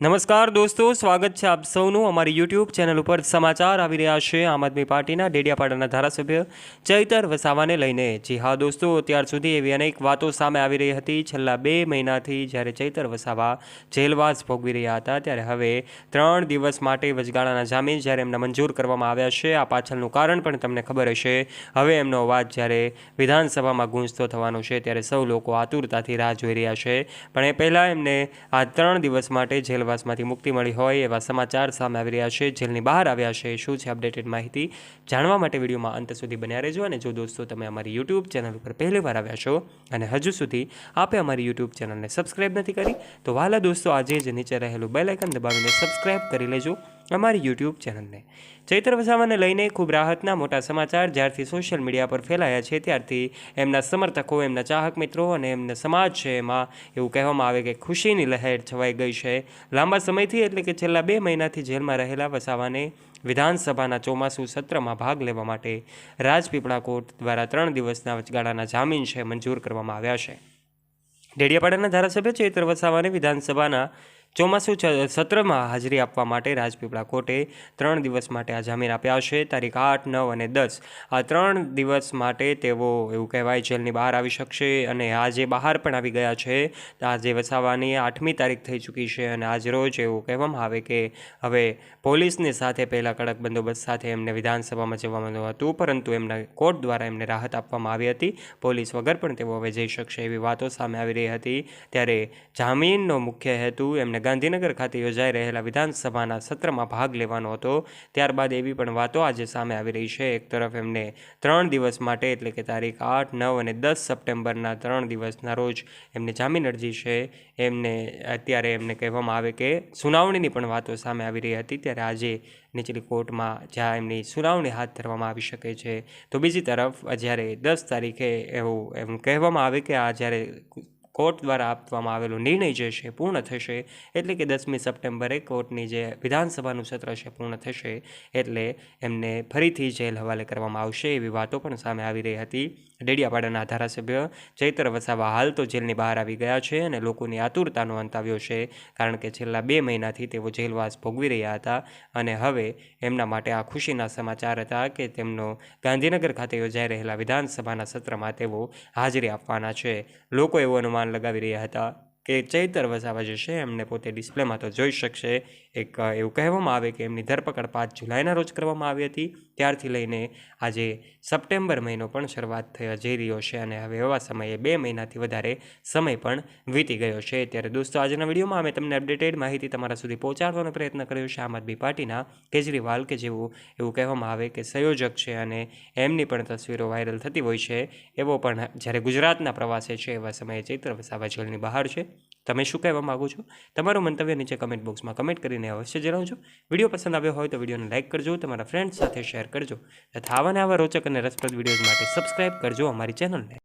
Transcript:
નમસ્કાર દોસ્તો, સ્વાગત છે આપ સૌનું. અમારી યુટ્યુબ ચેનલ ઉપર સમાચાર આવી રહ્યા છે. આમ આદમી પાર્ટીના ડેડિયાપાડાના ધારાસભ્ય ચૈતર વસાવાને લઈને. જી હા દોસ્તો અત્યાર સુધી એવી અનેક વાતો સામે આવી રહી હતી. છેલ્લા બે મહિનાથી જ્યારે ચૈતર વસાવા જેલવાસ ભોગવી રહ્યા હતા, ત્યારે હવે ત્રણ દિવસ માટે વચગાળાના જામીન જ્યારે એમને મંજૂર કરવામાં આવ્યા છે. આ પાછળનું કારણ પણ તમને ખબર હશે. હવે એમનો અવાજ જ્યારે વિધાનસભામાં ગુંજતો થવાનો છે, ત્યારે સૌ લોકો આતુરતાથી રાહ જોઈ રહ્યા છે. પણ એ પહેલાં એમને આ ત્રણ દિવસ માટે જેલવાસમાંથી મુક્તિ મળી હોય એવા સમાચાર સામે આવી રહ્યા છે. જેલની બહાર આવ્યા છે શું છે અપડેટેડ માહિતી જાણવા માટે વિડીયોમાં અંત સુધી બન્યા રહેજો અને જો દોસ્તો તમે અમારી યુટ્યુબ ચેનલ ઉપર પહેલીવાર આવ્યા છો અને હજુ સુધી આપે અમારી યુટ્યુબ ચેનલને સબસ્ક્રાઇબ નથી કરી, તો વાલા દોસ્તો આજે જ નીચે રહેલું બેલ દબાવીને સબસ્ક્રાઇબ કરી લેજો. અમારી યુટ્યુબ ચેનલને. ચૈત્ર વસાવાને લઈને ખૂબ રાહતના મોટા સમાચાર જ્યારથી સોશિયલ મીડિયા પર ફેલાયા છે, ત્યારથી એમના સમર્થકો, એમના ચાહક મિત્રો અને એમના સમાજ છે, એમાં એવું કહેવામાં આવે કે ખુશીની લહેર છવાઈ ગઈ છે. લાંબા સમયથી એટલે કે છેલ્લા બે મહિનાથી જેલમાં રહેલા વસાવાને વિધાનસભાના ચોમાસુ સત્રમાં ભાગ લેવા માટે રાજપીપળા કોર્ટ દ્વારા ત્રણ દિવસના વચગાળાના જામીન છે, મંજૂર કરવામાં આવ્યા છે. ડેડિયાપાડાના ધારાસભ્ય ચૈત્ર વસાવાને વિધાનસભાના ચોમાસુ સત્રમાં હાજરી આપવા માટે રાજપીપળા કોર્ટે ત્રણ દિવસ માટે આ જામીન આપ્યા છે. તારીખ આઠ, નવ અને દસ. આ ત્રણ દિવસ માટે તેઓ, એવું કહેવાય, જેલની બહાર આવી શકશે અને આજે બહાર પણ આવી ગયા છે. આજે વસાવાની આઠમી તારીખ થઈ ચૂકી છે અને આજ રોજ એવું કહેવામાં આવે કે હવે પોલીસની સાથે પહેલાં કડક બંદોબસ્ત સાથે એમને વિધાનસભામાં જવાનું હતું, પરંતુ એમના કોર્ટ દ્વારા એમને રાહત આપવામાં આવી હતી. પોલીસ વગર પણ તેઓ હવે જઈ શકશે એવી વાતો સામે આવી રહી હતી. ત્યારે જામીનનો મુખ્ય હેતુ એમને ગાંધીનગર ખાતે યોજાઈ રહેલા વિધાનસભાના સત્રમાં ભાગ લેવાનો હતો. ત્યારબાદ એવી પણ વાતો આજે સામે આવી રહી છે. એક તરફ એમને ત્રણ દિવસ માટે, એટલે કે તારીખ આઠ, નવ અને દસ સપ્ટેમ્બરના ત્રણ દિવસના રોજ એમની જામીન અરજી છે. એમને, અત્યારે એમને કહેવામાં આવે કે સુનાવણીની પણ વાતો સામે આવી રહી હતી. ત્યારે આજે નીચલી કોર્ટમાં જ્યાં એમની સુનાવણી હાથ ધરવામાં આવી શકે છે. તો બીજી તરફ, જ્યારે દસ તારીખે એવું એમ કહેવામાં આવે કે આ જ્યારે કોર્ટ દ્વારા આપવામાં આવેલો નિર્ણય જે છે પૂર્ણ થશે એટલે કે દસમી સપ્ટેમ્બરે કોર્ટની જે વિધાનસભાનું સત્ર છે પૂર્ણ થશે એટલે એમને ફરીથી જેલ હવાલે કરવામાં આવશે એવી વાતો પણ સામે આવી રહી હતી. ડેડિયાપાડાના ધારાસભ્ય ચૈત્ર વસાવા હાલ તો જેલની બહાર આવી ગયા છે અને લોકોની આતુરતાનો અંત આવ્યો છે કારણ કે છેલ્લા બે મહિનાથી તેઓ જેલવાસ ભોગવી રહ્યા હતા અને હવે એમના માટે આ ખુશીના સમાચાર હતા કે તેમનો ગાંધીનગર ખાતે યોજાઈ રહેલા વિધાનસભાના સત્રમાં તેઓ હાજરી આપવાના છે. લોકો એવું અનુમાન લગાવી રહ્યા હતા કે ચૈતર વસાવા જે છે, એમને પોતે ડિસ્પ્લેમાં તો જોઈ શકશે. એક એવું કહેવામાં આવે કે એમની ધરપકડ પાંચ જુલાઈના રોજ કરવામાં આવી હતી. ત્યારથી લઈને આજે સપ્ટેમ્બર મહિનો પણ શરૂઆત થઈ, જઈ રહ્યો છે અને હવે એવા સમયે બે મહિનાથી વધારે સમય પણ વીતી ગયો છે. ત્યારે દોસ્તો, આજના વિડીયોમાં અમે તમને અપડેટેડ માહિતી તમારા સુધી પહોંચાડવાનો પ્રયત્ન કર્યો છે. આમ આદમી પાર્ટીના કેજરીવાલ કે જેવું, એવું કહેવામાં આવે કે સંયોજક છે અને એમની પણ તસવીરો વાયરલ થતી હોય છે. એવો પણ જ્યારે ગુજરાતના પ્રવાસે છે, એવા સમયે ચૈત્ર વસાવા જેલની બહાર છે. તમે શું કહેવા માગો છો? તમારું મંતવ્ય નીચે કમેન્ટ બોક્સમાં કમેન્ટ કરીને અવશ્ય જણાવજો. વીડિયો પસંદ આવ્યો હોય તો વિડીયોને લાઇક કરજો, તમારા ફ્રેન્ડ્સ સાથે શેર કરજો. તથા આવા આવા રોચક અને રસપ્રદ વિડીયોઝ માટે સબસ્ક્રાઇબ કરજો અમારી ચેનલને